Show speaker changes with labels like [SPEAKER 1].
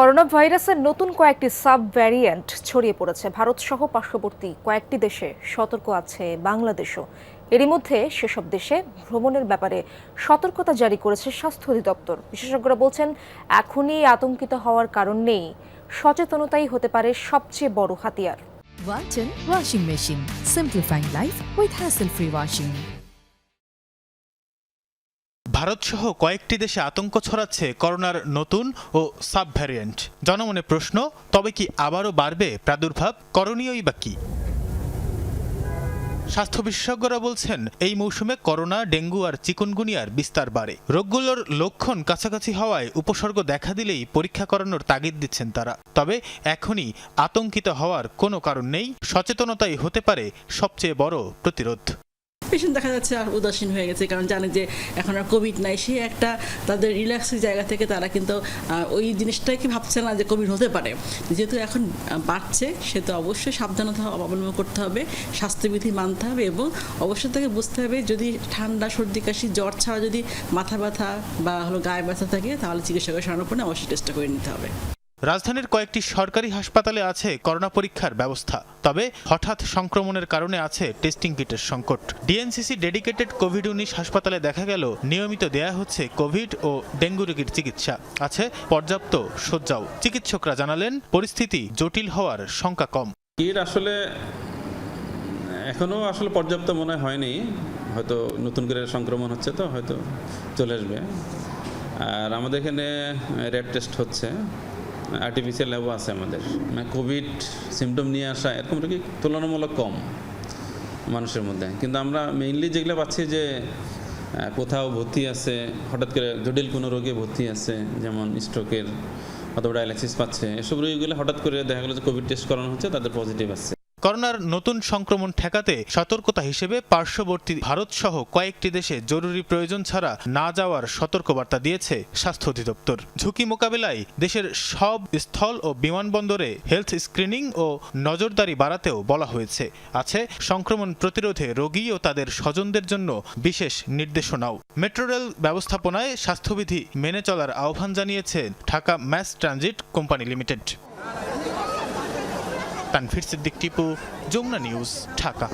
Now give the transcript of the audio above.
[SPEAKER 1] Corona ভাইরাসের নতুন কয়েকটি সাব ভ্যারিয়েন্ট ছড়িয়ে পড়েছে ভারত সহ পার্শ্ববর্তী কয়েকটি দেশে সতর্ক আছে বাংলাদেশও এরই মধ্যে সেসব দেশে ভ্রমণের ব্যাপারে সতর্কতা জারি করেছে স্বাস্থ্য অধিদপ্তর বিশেষজ্ঞরা বলছেন, এখনই আতঙ্কিত হওয়ার কারণ নেই সচেতনতাই হতে পারে সবচেয়ে বড় হাতিয়ার
[SPEAKER 2] Walton Washing Machine. Simplifying life with hassle-free washing.
[SPEAKER 3] ভারতসহ কয়েকটি দেশে আতঙ্ক ছড়াচ্ছে করোনার নতুন ও সাব ভ্যারিয়েন্ট জনমনে প্রশ্ন, তবে কি আবারও বাড়বে প্রাদুর্ভাব? করণীয়ই বা কি? স্বাস্থ্য বিশেষজ্ঞরা বলছেন, এই মৌসুমে করোনা, ডেঙ্গু আর চিকুনগুনিয়ার বিস্তার বাড়ে। রোগগুলোর লক্ষণ কাছাকাছি হওয়ায় উপসর্গ দেখা দিলেই পরীক্ষা করানোর তাগিদ দিচ্ছেন তারা। তবে এখনই আতঙ্কিত হওয়ার কোনো কারণ নেই। সচেতনতাই হতে পারে সবচেয়ে বড় প্রতিরোধ।
[SPEAKER 4] পেশেন্ট দেখা যাচ্ছে আর উদাসীন হয়ে গেছে। কারণ জানে যে এখন আর কোভিড নাই সেই একটা তাদের রিল্যাক্সের জায়গা থেকে তারা কিন্তু ওই জিনিসটাকে ভাবছে না যে কোভিড হতে পারে। যেহেতু এখন আহ, সে তো অবশ্যই সাবধানতা অবলম্বন করতে হবে স্বাস্থ্যবিধি মানতে হবে এবং অবশ্যই তাকে বুঝতে হবে যদি ঠান্ডা সর্দি কাশি জ্বর ছাড়া যদি মাথা ব্যথা বা হলো গায়ে ব্যথা থাকে তাহলে চিকিৎসকের শরণাপন্ন অবশ্যই টেস্টটা করে নিতে হবে।
[SPEAKER 3] রাজধানীর কয়েকটি সরকারি হাসপাতালে আছে করোনা পরীক্ষার ব্যবস্থা। তবে হঠাৎ সংক্রমণের কারণে আছে টেস্টিং কিটের সংকট। ডিএনসিসি ডেডিকেটেড কোভিড উনিশ হাসপাতালে দেখা গেল, নিয়মিত দেয়া হচ্ছে কোভিড ও ডেঙ্গু রোগীর চিকিৎসা। আছে পর্যাপ্ত শয্যাও। চিকিৎসকরা জানালেন, পরিস্থিতি জটিল হওয়ার শঙ্কা কম।
[SPEAKER 5] এর আসলে এখনও আসলে পর্যাপ্ত মনে হয়নি। হয়তো নতুন করে সংক্রমণ হচ্ছে তো, হয়তো চলে আসবে। আর আমাদের এখানে র্যাট টেস্ট হচ্ছে। আর্টিফিশিয়াল ল্যাবও আছে আমাদের। মানে কোভিড সিমটম নিয়ে আসা এরকম কি তুলনামূলক কম মানুষের মধ্যে। কিন্তু আমরা মেইনলি যেগুলো পাচ্ছি যে কোথাও ভর্তি আছে, হঠাৎ করে জটিল কোনো রোগে ভর্তি আছে, যেমন স্ট্রোকের অথবা ডায়ালাইসিস পাচ্ছে, এসব রোগীগুলো হঠাৎ করে দেখা গেলো যে কোভিড টেস্ট করানো হচ্ছে, তাদের পজিটিভ আসছে
[SPEAKER 3] করোনার নতুন সংক্রমণ ঠেকাতে সতর্কতা হিসেবে পার্শ্ববর্তী ভারত সহ কয়েকটি দেশে জরুরি প্রয়োজন ছাড়া না যাওয়ার সতর্কবার্তা দিয়েছে স্বাস্থ্য অধিদপ্তর। ঝুঁকি মোকাবেলায় দেশের সব স্থল ও বিমানবন্দরে হেলথ স্ক্রিনিং ও নজরদারি বাড়াতেও বলা হয়েছে। আছে সংক্রমণ প্রতিরোধে রোগী ও তাদের স্বজনদের জন্য বিশেষ নির্দেশনাও। মেট্রো রেল ব্যবস্থাপনায় স্বাস্থ্যবিধি মেনে চলার আহ্বান জানিয়েছে Dhaka mass transit company limited. Tanfir Siddique Tipu Jamuna news Dhaka.